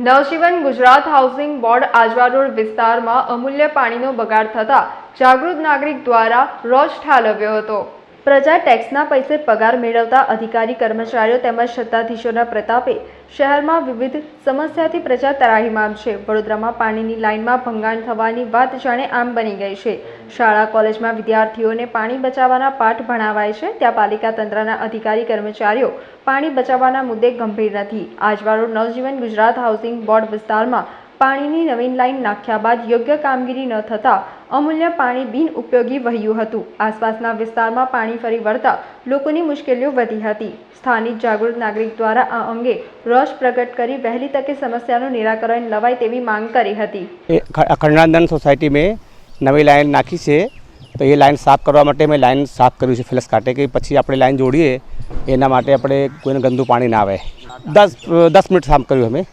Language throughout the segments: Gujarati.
Navjivan Gujarat housing board Ajwa road વિસ્તારમાં અમૂલ્ય પાણીનો બગાડ થતા જાગૃત નાગરિક દ્વારા રોષ ઠાલવ્યો હતો. પ્રજા ટેક્સના પૈસે પગાર મેળવતા અધિકારી, કર્મચારીઓ તેમજ સત્તાધીશોના પ્રતાપે શહેરમાં વિવિધ સમસ્યાથી પ્રજા તરાહીમામ છે. વડોદરામાં પાણીની લાઇનમાં ભંગાણ થવાની વાત જાણે આમ બની ગઈ છે. શાળા, કોલેજમાં વિદ્યાર્થીઓને પાણી બચાવવાના પાઠ ભણાવાય છે. ત્યાં પાલિકા તંત્રના અધિકારી, કર્મચારીઓ પાણી બચાવવાના મુદ્દે ગંભીર નથી. આજવાળો નવજીવન ગુજરાત હાઉસિંગ બોર્ડ વિસ્તારમાં પાણીની નવીન લાઇન નાખ્યા બાદ યોગ્ય કામગીરી ન થતાં અમૂલ્ય પાણી બિનઉપયોગી વહ્યું હતું. આસપાસના વિસ્તારમાં પાણી ફરી વળતા લોકોની મુશ્કેલીઓ વધી હતી. સ્થાનિક જાગૃત નાગરિક દ્વારા આ અંગે રોષ પ્રગટ કરી વહેલી તકે સમસ્યાનું નિરાકરણ લવાય તેવી માંગ કરી હતી. એ ખ- સોસાયટી મેં નવી લાઇન નાખી છે. તો એ લાઇન સાફ કરવા માટે મેં લાઇન સાફ કર્યું છે ફ્લેશ કાઢે કે પછી આપણે લાઇન જોડીએ. એના માટે આપણે કોઈને ગંદુ પાણી ના આવે. દસ દસ મિનિટ સાફ કર્યું અમે.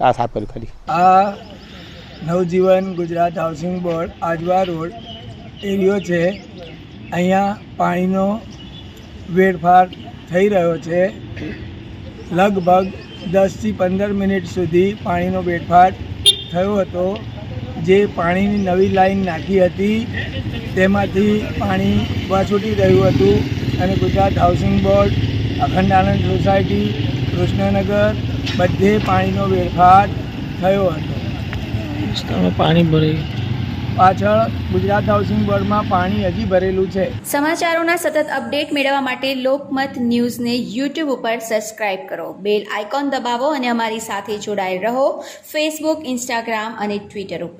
આ સાફ કર્યું આ Navjivan Gujarat housing board Ajwa road એરિયો છે. અહીંયા પાણીનો વેડફાર થઈ રહ્યો છે. લગભગ દસથી પંદર મિનિટ સુધી પાણીનો વેડફાર થયો હતો. જે પાણીની નવી લાઈન નાખી હતી, તેમાંથી પાણી વાછૂટી રહ્યું હતું અને ગુજરાત હાઉસિંગ બોર્ડ, અખંડ આનંદ સોસાયટી, કૃષ્ણનગર બધે પાણીનો વેડફાર થયો હતો. વિસ્તારમાં પાણી ભરાઈ પાછળ ગુજરાત હાઉસિંગ બોર્ડમાં પાણી હજી ભરેલું છે. સમાચારોના સતત અપડેટ મેળવવા માટે લોકમત ન્યૂઝને યુટ્યુબ ઉપર સબસ્ક્રાઇબ કરો. બેલ આઇકોન દબાવો અને અમારી સાથે જોડાયેલ રહો ફેસબુક ઇન્સ્ટાગ્રામ અને ટ્વિટર ઉપર.